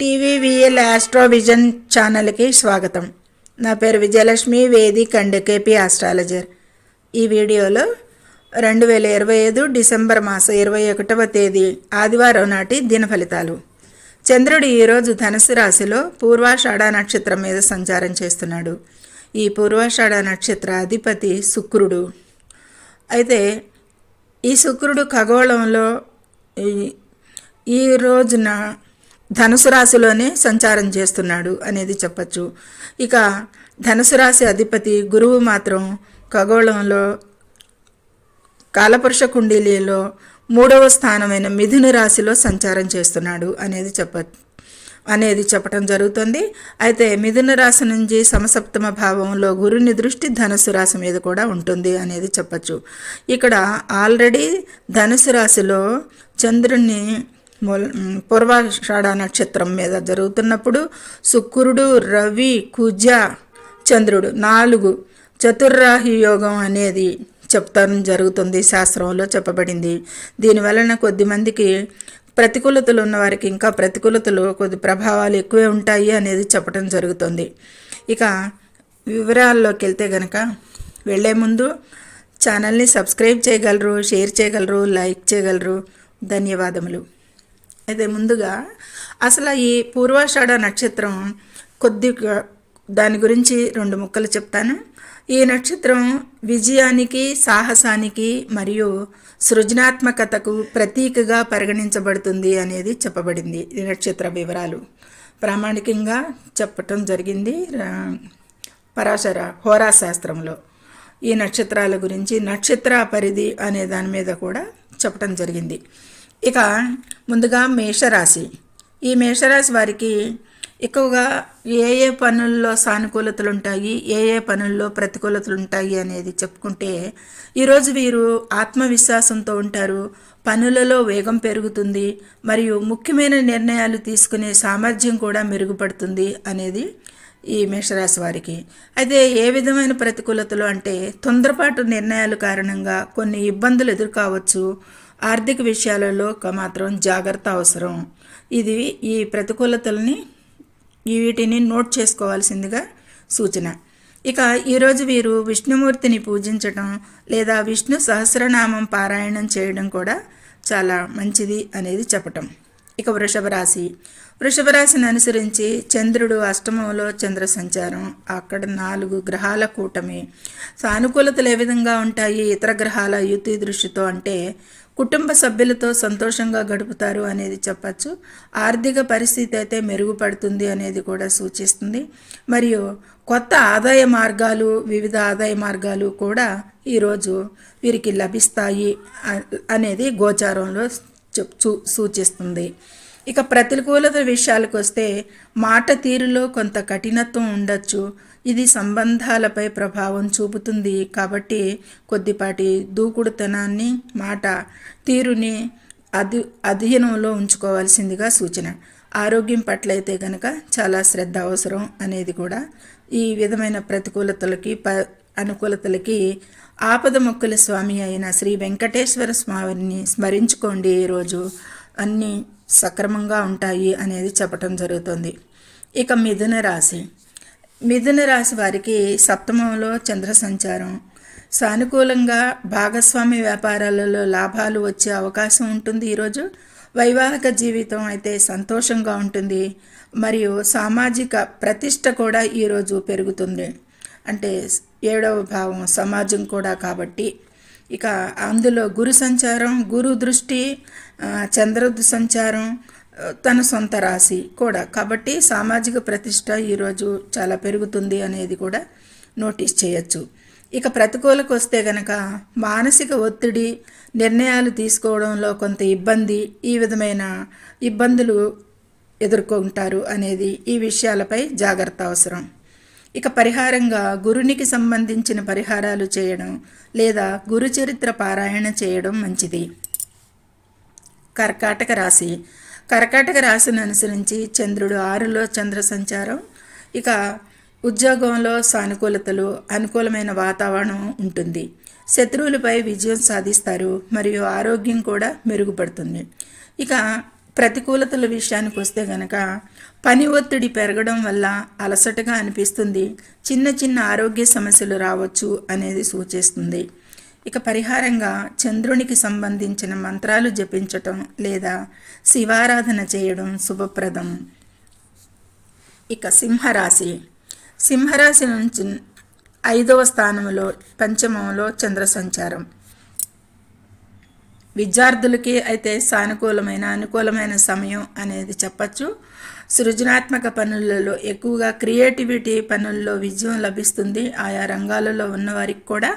టీవీవీఎల్ ఆస్ట్రోవిజన్ ఛానల్కి స్వాగతం. నా పేరు Vijayalakshmi Vedic and KP astrologer. ఈ వీడియోలో రెండు వేల ఇరవై ఐదు డిసెంబర్ మాసం ఇరవై ఒకటవ తేదీ ఆదివారం నాటి దిన ఫలితాలు. చంద్రుడు ఈరోజు ధనుసు రాశిలో పూర్వాషాఢ నక్షత్రం మీద సంచారం చేస్తున్నాడు. ఈ పూర్వాషాఢ నక్షత్ర అధిపతి శుక్రుడు. అయితే ఈ శుక్రుడు ఖగోళంలో ఈ- ఈ రోజున ధనుసు రాశిలోనే సంచారం చేస్తున్నాడు అనేది చెప్పచ్చు. ఇక ధనుసు రాశి అధిపతి గురువు మాత్రం ఖగోళంలో కాలపురుష కుండీలీలో మూడవ స్థానమైన మిథున రాశిలో సంచారం చేస్తున్నాడు అనేది చెప్ప అనేది చెప్పటం జరుగుతుంది. అయితే మిథున రాశి నుంచి సమసప్తమ భావంలో గురుని దృష్టి ధనుసు రాశి మీద కూడా ఉంటుంది అనేది చెప్పచ్చు. ఇక్కడ ఆల్రెడీ ధనుసు రాశిలో చంద్రుణ్ణి మొల్- పూర్వాషాఢ నక్షత్రం మీద జరుగుతున్నప్పుడు శుక్రుడు రవి కుజ చంద్రుడు నాలుగు చతుర్రాహి యోగం అనేది చెప్తాను జరుగుతుంది శాస్త్రంలో చెప్పబడింది. దీని వలన కొద్ది మందికి ప్రతికూలతలు ఉన్న వారికి ఇంకా ప్రతికూలతలు కొద్ది ప్రభావాలు ఎక్కువే ఉంటాయి అనేది చెప్పడం జరుగుతుంది. ఇక వివరాల్లోకి వెళ్తే గనక వెళ్ళే ముందు ఛానల్ని సబ్స్క్రైబ్ చేయగలరు షేర్ చేయగలరు లైక్ చేయగలరు. ధన్యవాదములు. అయితే ముందుగా అసలు ఈ పూర్వాషాఢ నక్షత్రం కొద్దిగా దాని గురించి రెండు ముక్కలు చెప్తాను. ఈ నక్షత్రం విజయానికి సాహసానికి మరియు సృజనాత్మకతకు ప్రతీకగా పరిగణించబడుతుంది అనేది చెప్పబడింది ఈ నక్షత్ర వివరాలు. ప్రామాణికంగా చెప్పటం జరిగింది రా- పరాశర హోరా శాస్త్రంలో ఈ నక్షత్రాల గురించి నక్షత్ర పరిధి అనే దాని మీద కూడా చెప్పటం జరిగింది. ఇక ముందుగా మేషరాశి. ఈ మేషరాశి వారికి ఎక్కువగా ఏ ఏ పనుల్లో సానుకూలతలు ఉంటాయి ఏ ఏ పనుల్లో ప్రతికూలతలు ఉంటాయి అనేది చెప్పుకుంటే ఈరోజు వీరు ఆత్మవిశ్వాసంతో ఉంటారు పనులలో వేగం పెరుగుతుంది మరియు ముఖ్యమైన నిర్ణయాలు తీసుకునే సామర్థ్యం కూడా మెరుగుపడుతుంది అనేది ఈ మేషరాశి వారికి. అయితే ఏ విధమైన ప్రతికూలతలు అంటే తొందరపాటు నిర్ణయాల కారణంగా కొన్ని ఇబ్బందులు ఎదుర్కోవచ్చు ఆర్థిక విషయాలలో ఒక మాత్రం జాగ్రత్త అవసరం. ఇది ఈ ప్రతికూలతల్ని వీటిని నోట్ చేసుకోవాల్సిందిగా సూచన. ఇక ఈరోజు వీరు విష్ణుమూర్తిని పూజించటం లేదా విష్ణు సహస్రనామం పారాయణం చేయడం కూడా చాలా మంచిది అనేది చెప్పటం. ఇక వృషభ రాశి వృషభ రాశిని అనుసరించి చంద్రుడు అష్టమంలో చంద్ర సంచారం అక్కడ నాలుగు గ్రహాల కూటమి. సానుకూలతలు ఏ విధంగా ఉంటాయి? ఇతర గ్రహాల యుతి దృష్టితో అంటే కుటుంబ సభ్యులతో సంతోషంగా గడుపుతారు అనేది చెప్పచ్చు. ఆర్థిక పరిస్థితి అయితే మెరుగుపడుతుంది అనేది కూడా సూచిస్తుంది. మరియు కొత్త ఆదాయ మార్గాలు వివిధ ఆదాయ మార్గాలు కూడా ఈరోజు వీరికి లభిస్తాయి అనేది గోచారంలో చెప్ చూ సూచిస్తుంది. ఇక ప్రతికూలత విషయాలకు వస్తే మాట తీరులో కొంత కఠినత్వం ఉండొచ్చు. ఇది సంబంధాలపై ప్రభావం చూపుతుంది కాబట్టి కొద్దిపాటి దూకుడుతనాన్ని మాట తీరుని అధి అధీనంలో ఉంచుకోవాల్సిందిగా సూచన. ఆరోగ్యం పట్ల అయితే కనుక చాలా శ్రద్ధ అవసరం అనేది కూడా. ఈ విధమైన ప్రతికూలతలకి ప అనుకూలతలకి ఆపద మొక్కుల స్వామి అయిన శ్రీ వెంకటేశ్వర స్వామిని స్మరించుకోండి. ఈరోజు అన్నీ సక్రమంగా ఉంటాయి అనేది చెప్పటం జరుగుతుంది. ఇక మిథున రాశి. మిథున రాశి వారికి సప్తమంలో చంద్ర సంచారం. సానుకూలంగా భాగస్వామి వ్యాపారాలలో లాభాలు వచ్చే అవకాశం ఉంటుంది ఈరోజు. వైవాహిక జీవితం అయితే సంతోషంగా ఉంటుంది. మరియు సామాజిక ప్రతిష్ట కూడా ఈరోజు పెరుగుతుంది. అంటే ఏడవ భావం సమాజం కూడా కాబట్టి. ఇక అందులో గురు సంచారం గురు దృష్టి చంద్ర సంచారం తన సొంత రాశి కూడా. కాబట్టి సామాజిక ప్రతిష్ట ఈరోజు చాలా పెరుగుతుంది అనేది కూడా నోటీస్ చేయొచ్చు. ఇక ప్రతికూలకు వస్తే గనక మానసిక ఒత్తిడి నిర్ణయాలు తీసుకోవడంలో కొంత ఇబ్బంది ఈ విధమైన ఇబ్బందులు ఎదుర్కొంటారు అనేది ఈ విషయాలపై జాగ్రత్త అవసరం. ఇక పరిహారంగా గురునికి సంబంధించిన పరిహారాలు చేయడం లేదా గురు చరిత్ర పారాయణ చేయడం మంచిది. కర్కాటక రాశి కర్కాటక రాశిని అనుసరించి చంద్రుడు ఆరులో చంద్ర సంచారం. ఇక ఉద్యోగంలో సానుకూలతలు అనుకూలమైన వాతావరణం ఉంటుంది. శత్రువులపై విజయం సాధిస్తారు మరియు ఆరోగ్యం కూడా మెరుగుపడుతుంది. ఇక ప్రతికూలతల విషయానికి వస్తే గనక పని ఒత్తిడి పెరగడం వల్ల అలసటగా అనిపిస్తుంది. చిన్న చిన్న ఆరోగ్య సమస్యలు రావచ్చు అనేది సూచిస్తుంది. ఇక పరిహారంగా చంద్రునికి సంబంధించిన మంత్రాలు జపించటం లేదా శివారాధన చేయడం శుభప్రదం. ఇక సింహరాశి. సింహరాశి నుంచి ఐదవ స్థానంలో పంచమంలో చంద్ర సంచారం విద్యార్థులకి అయితే సానుకూలమైన అనుకూలమైన సమయం అనేది చెప్పచ్చు. సృజనాత్మక పనులలో ఎక్కువగా క్రియేటివిటీ పనుల్లో విజయం లభిస్తుంది. ఆయా రంగాలలో ఉన్నవారికి కూడా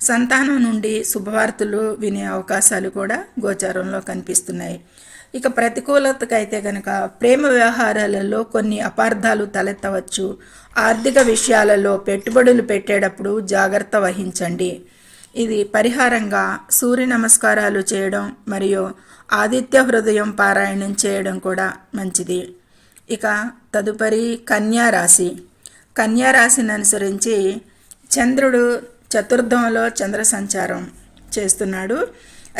సంతానం నుండి శుభవార్తలు వినే అవకాశాలు కూడా గోచారంలో కనిపిస్తున్నాయి. ఇక ప్రతికూలతకైతే కనుక ప్రేమ వ్యవహారాలలో కొన్ని అపార్థాలు తలెత్తవచ్చు. ఆర్థిక విషయాలలో పెట్టుబడులు పెట్టేటప్పుడు జాగ్రత్త వహించండి. ఇది పరిహారంగా సూర్య నమస్కారాలు చేయడం మరియు ఆదిత్య హృదయం పారాయణం చేయడం కూడా మంచిది. ఇక తదుపరి కన్యారాశి రాశి. రాశిని అనుసరించి చంద్రుడు చతుర్థంలో చంద్ర సంచారం చేస్తున్నాడు.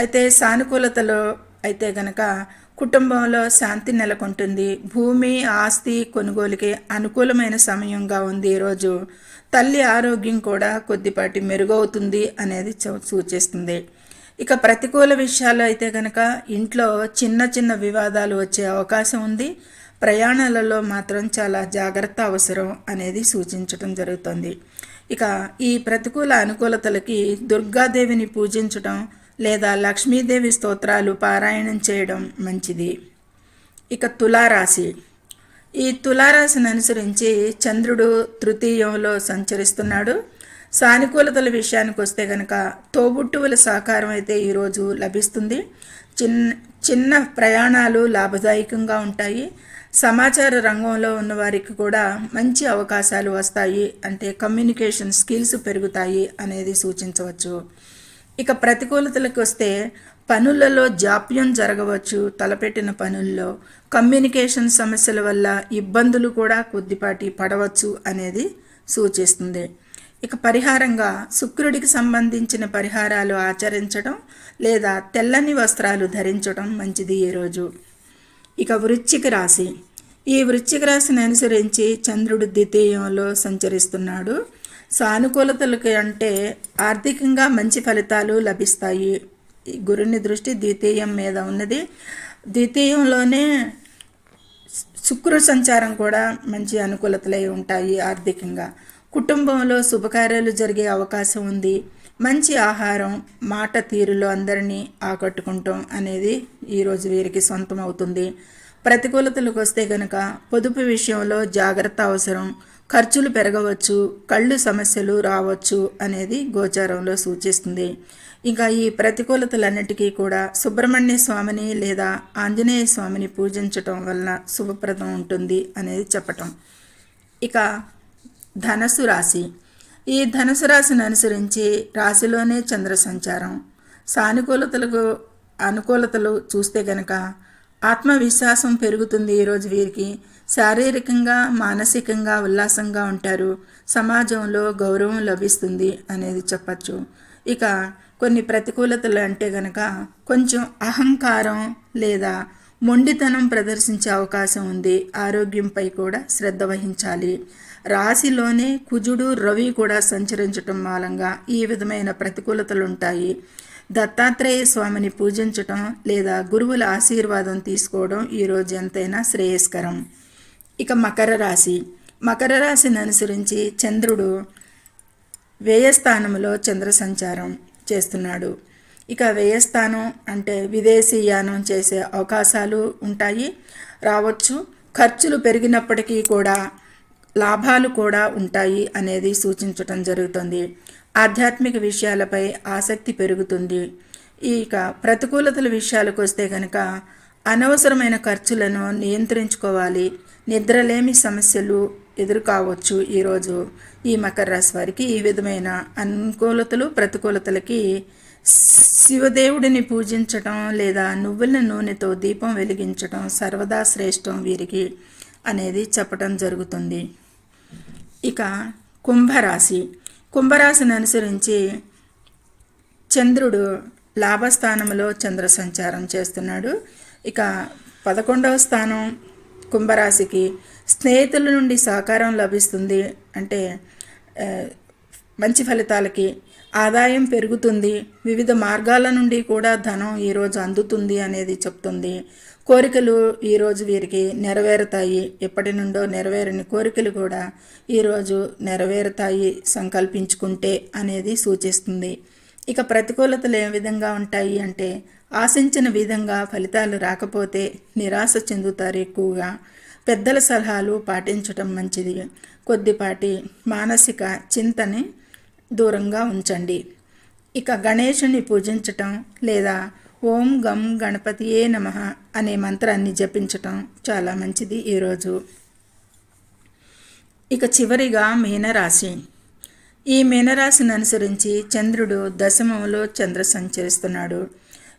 అయితే సానుకూలతలో అయితే గనక కుటుంబంలో శాంతి నెలకొంటుంది. భూమి ఆస్తి కొనుగోలుకి అనుకూలమైన సమయంగా ఉంది ఈరోజు తల్లి ఆరోగ్యం కూడా కొద్దిపాటి మెరుగవుతుంది అనేది సూచిస్తుంది. ఇక ప్రతికూల విషయాలు అయితే కనుక ఇంట్లో చిన్న చిన్న వివాదాలు వచ్చే అవకాశం ఉంది. ప్రయాణాలలో మాత్రం చాలా జాగ్రత్త అవసరం అనేది సూచించడం జరుగుతుంది. ఇక ఈ ప్రతికూల అనుకూలతలకి దుర్గాదేవిని పూజించడం లేదా లక్ష్మీదేవి స్తోత్రాలు పారాయణం చేయడం మంచిది. ఇక తులారాశి. ఈ తులారాశిని అనుసరించి చంద్రుడు తృతీయంలో సంచరిస్తున్నాడు. సానుకూలతల విషయానికి వస్తే కనుక తోబుట్టువుల సహకారం అయితే ఈరోజు లభిస్తుంది. చిన్న చిన్న ప్రయాణాలు లాభదాయకంగా ఉంటాయి. సమాచార రంగంలో ఉన్న వారికి కూడా మంచి అవకాశాలు వస్తాయి అంటే కమ్యూనికేషన్ స్కిల్స్ పెరుగుతాయి అనేది సూచించవచ్చు. ఇక ప్రతికూలతలకు వస్తే పనులలో జాప్యం జరగవచ్చు. తలపెట్టిన పనుల్లో కమ్యూనికేషన్ సమస్యల వల్ల ఇబ్బందులు కూడా కొద్దిపాటి పడవచ్చు అనేది సూచిస్తుంది. ఇక పరిహారంగా శుక్రుడికి సంబంధించిన పరిహారాలు ఆచరించడం లేదా తెల్లని వస్త్రాలు ధరించడం మంచిది ఈరోజు ఇక వృశ్చిక రాశి. ఈ వృశ్చిక రాశిని అనుసరించి చంద్రుడు ద్వితీయంలో సంచరిస్తున్నాడు. సానుకూలతలకి అంటే ఆర్థికంగా మంచి ఫలితాలు లభిస్తాయి. గురుని దృష్టి ద్వితీయం మీద ఉన్నది. ద్వితీయంలోనే శుక్ర సంచారం కూడా మంచి అనుకూలతలై ఉంటాయి ఆర్థికంగా. కుటుంబంలో శుభకార్యాలు జరిగే అవకాశం ఉంది. మంచి ఆహారం మాట తీరులో అందరినీ ఆకట్టుకుంటాం అనేది ఈరోజు వీరికి సొంతం అవుతుంది ప్రతికూలతలకు వస్తే కనుక పొదుపు విషయంలో జాగ్రత్త అవసరం ఖర్చులు పెరగవచ్చు కళ్ళు సమస్యలు రావచ్చు అనేది గోచారంలో సూచిస్తుంది. ఇంకా ఈ ప్రతికూలతలన్నిటికీ కూడా సుబ్రహ్మణ్య స్వామిని లేదా ఆంజనేయ స్వామిని పూజించటం వలన శుభప్రదం ఉంటుంది అనేది చెప్పటం. ఇక ధనస్సు రాశి. ఈ ధనుసు రాశిని అనుసరించి రాశిలోనే చంద్ర సంచారం సానుకూలతలకు అనుకూలతలు చూస్తే గనక ఆత్మవిశ్వాసం పెరుగుతుంది ఈరోజు వీరికి. శారీరకంగా మానసికంగా ఉల్లాసంగా ఉంటారు. సమాజంలో గౌరవం లభిస్తుంది అనేది చెప్పచ్చు. ఇక కొన్ని ప్రతికూలతలు అంటే గనక కొంచెం అహంకారం లేదా మొండితనం ప్రదర్శించే అవకాశం ఉంది. ఆరోగ్యంపై కూడా శ్రద్ధ వహించాలి. రాశిలోనే కుజుడు రవి కూడా సంచరించటం మూలంగా ఈ విధమైన ప్రతికూలతలు ఉంటాయి దత్తాత్రేయ స్వామిని పూజించటం లేదా గురువుల ఆశీర్వాదం తీసుకోవడం ఈరోజు ఎంతైనా శ్రేయస్కరం. ఇక మకర రాశి. మకర రాశిని అనుసరించి చంద్రుడు వ్యయస్థానంలో చంద్ర సంచారం చేస్తున్నాడు. ఇక వ్యయస్థానం అంటే విదేశీయానం చేసే అవకాశాలు ఉంటాయి. రావచ్చు. ఖర్చులు పెరిగినప్పటికీ కూడా లాభాలు కూడా ఉంటాయి అనేది సూచించటం జరుగుతుంది. ఆధ్యాత్మిక విషయాలపై ఆసక్తి పెరుగుతుంది. ఇక ప్రతికూలతల విషయాలకు వస్తే కనుక అనవసరమైన ఖర్చులను నియంత్రించుకోవాలి. నిద్రలేమి సమస్యలు ఎదురుకావచ్చు ఈరోజు. ఈ మకర రాశి వారికి ఈ విధమైన అనుకూలతలు ప్రతికూలతలకి శివదేవుడిని పూజించటం లేదా నువ్వుల నూనెతో దీపం వెలిగించటం సర్వదా శ్రేష్టం వీరికి. అనేది చెప్పటం జరుగుతుంది. ఇక కుంభరాశి. కుంభరాశిని అనుసరించి చంద్రుడు లాభస్థానంలో చంద్ర సంచారం చేస్తున్నాడు. ఇక పదకొండవ స్థానం కుంభరాశికి స్నేహితుల నుండి సహకారం లభిస్తుంది. అంటే మంచి ఫలితాలకి ఆదాయం పెరుగుతుంది. వివిధ మార్గాల నుండి కూడా ధనం ఈరోజు అందుతుంది అనేది చెప్తుంది. కోరికలు ఈరోజు వీరికి నెరవేరుతాయి. ఎప్పటి నుండో నెరవేరని కోరికలు కూడా ఈరోజు నెరవేరుతాయి సంకల్పించుకుంటే అనేది సూచిస్తుంది. ఇక ప్రతికూలతలు ఏ విధంగా ఉంటాయి అంటే ఆశించిన విధంగా ఫలితాలు రాకపోతే నిరాశ చెందుతారు ఎక్కువగా. పెద్దల సలహాలు పాటించటం మంచిది. కొద్దిపాటి మానసిక చింతని దూరంగా ఉంచండి. ఇక గణేషుని పూజించటం లేదా ఓం గం గణపతియే నమ అనే మంత్రాన్ని జపించటం చాలా మంచిది ఈరోజు. ఇక చివరిగా మీనరాశి. ఈ మీనరాశిని అనుసరించి చంద్రుడు దశమంలో చంద్ర సంచరిస్తున్నాడు.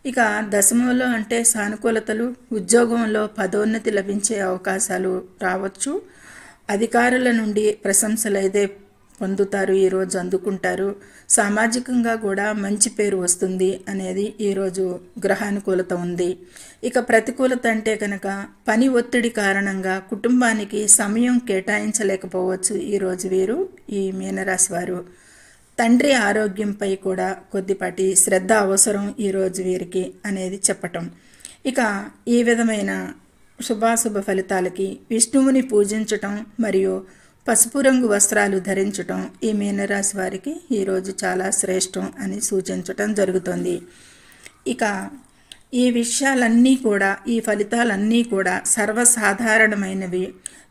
ఇక దశమంలో అంటే సానుకూలతలు ఉద్యోగంలో పదోన్నతి లభించే అవకాశాలు రావచ్చు. అధికారుల నుండి ప్రశంసలు అయితే పొందుతారు ఈరోజు అందుకుంటారు. సామాజికంగా కూడా మంచి పేరు వస్తుంది అనేది ఈరోజు గ్రహానుకూలత ఉంది. ఇక ప్రతికూలత అంటే కనుక పని ఒత్తిడి కారణంగా కుటుంబానికి సమయం కేటాయించలేకపోవచ్చు ఈరోజు వీరు ఈ మీనరాశి వారు. తండ్రి ఆరోగ్యంపై కూడా కొద్దిపాటి శ్రద్ధ అవసరం ఈరోజు వీరికి అనేది చెప్పటం. ఇక ఈ విధమైన శుభాశుభ ఫలితాలకి విష్ణువుని పూజించటం మరియు పసుపు రంగు వస్త్రాలు ధరించటం ఈ మీనరాశి వారికి ఈరోజు చాలా శ్రేష్టం అని సూచించటం జరుగుతుంది. ఇక ఈ విషయాలన్నీ కూడా ఈ ఫలితాలన్నీ కూడా సర్వసాధారణమైనవి.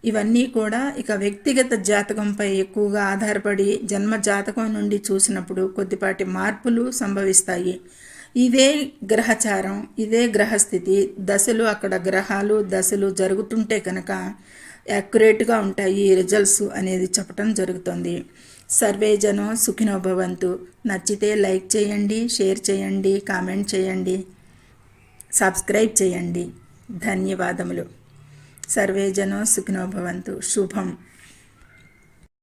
ఇవన్నీ కూడా ఇక వ్యక్తిగత జాతకంపై ఎక్కువగా ఆధారపడి జన్మ జాతకం నుండి చూసినప్పుడు కొద్దిపాటి మార్పులు సంభవిస్తాయి. ఇదే గ్రహచారం ఇదే గ్రహస్థితి. దశలు అక్కడ గ్రహాలు దశలు జరుగుతుంటే కనుక యాక్యురేట్గా ఉంటాయి ఈ రిజల్ట్స్ అనేది చెప్పటం జరుగుతుంది. సర్వే జనం సుఖినోభవంతు. నచ్చితే లైక్ చేయండి షేర్ చేయండి కామెంట్ చేయండి సబ్స్క్రైబ్ చేయండి. ధన్యవాదములు. సర్వే జనం సుఖినోభవంతు. శుభం.